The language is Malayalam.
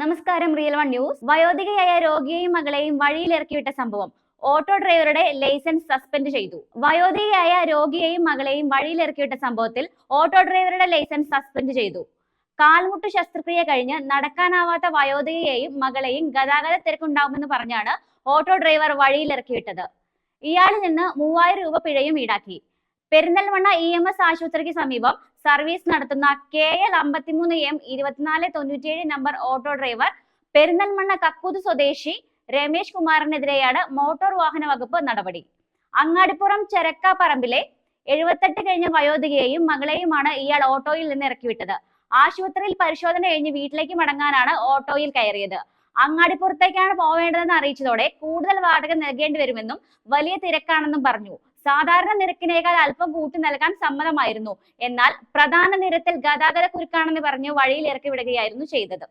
നമസ്കാരം റിയൽ വൺ ന്യൂസ് വയോധികയായ രോഗിയെയും മകളെയും വഴിയിലിറക്കിവിട്ട സംഭവം. ഓട്ടോ ഡ്രൈവറുടെ ലൈസൻസ് സസ്പെൻഡ് ചെയ്തു. വയോധികയായ രോഗിയെയും മകളെയും വഴിയിലിറക്കിവിട്ട സംഭവത്തിൽ ഓട്ടോ ഡ്രൈവറുടെ ലൈസൻസ് സസ്പെൻഡ് ചെയ്തു. കാൽമുട്ട് ശസ്ത്രക്രിയ കഴിഞ്ഞ് നടക്കാനാവാത്ത വയോധികയെയും മകളെയും ഗതാഗത തിരക്കുണ്ടാകുമെന്ന് പറഞ്ഞാണ് ഓട്ടോ ഡ്രൈവർ വഴിയിലിറക്കിവിട്ടത്. ഇയാളിൽ നിന്ന് മൂവായിരം രൂപ പിഴയും ഈടാക്കി. പെരിന്തൽമണ്ണ ഇ എം എസ് ആശുപത്രിക്ക് സമീപം സർവീസ് നടത്തുന്ന കെ എൽ അമ്പത്തിമൂന്ന് എം ഇരുപത്തിനാല് തൊണ്ണൂറ്റിയേഴ് number auto driver Perinthalmanna Kakkooth സ്വദേശി രമേശ് കുമാറിനെതിരെയാണ് മോട്ടോർ വാഹന വകുപ്പ് നടപടി. അങ്ങാടിപ്പുറം ചെരക്കാപ്പറമ്പിലെ എഴുപത്തെട്ട് കഴിഞ്ഞ വയോധികയെയും മകളെയുമാണ് ഇയാൾ ഓട്ടോയിൽ നിന്ന് ഇറക്കിവിട്ടത്. ആശുപത്രിയിൽ പരിശോധന കഴിഞ്ഞ് വീട്ടിലേക്ക് മടങ്ങാനാണ് ഓട്ടോയിൽ കയറിയത്. അങ്ങാടിപ്പുറത്തേക്കാണ് പോവേണ്ടതെന്ന് അറിയിച്ചതോടെ കൂടുതൽ വാടക നൽകേണ്ടി വരുമെന്നും വലിയ തിരക്കാണെന്നും പറഞ്ഞു. സാധാരണ നിരക്കിനേക്കാൾ അല്പം കൂട്ടി നൽകാൻ സമ്മതമായിരുന്നു. എന്നാൽ പ്രധാന നിരത്തിൽ ഗതാഗത കുരുക്കാണെന്ന് പറഞ്ഞ് വഴിയിൽ ഇറക്കി വിടുകയായിരുന്നു ചെയ്തത്.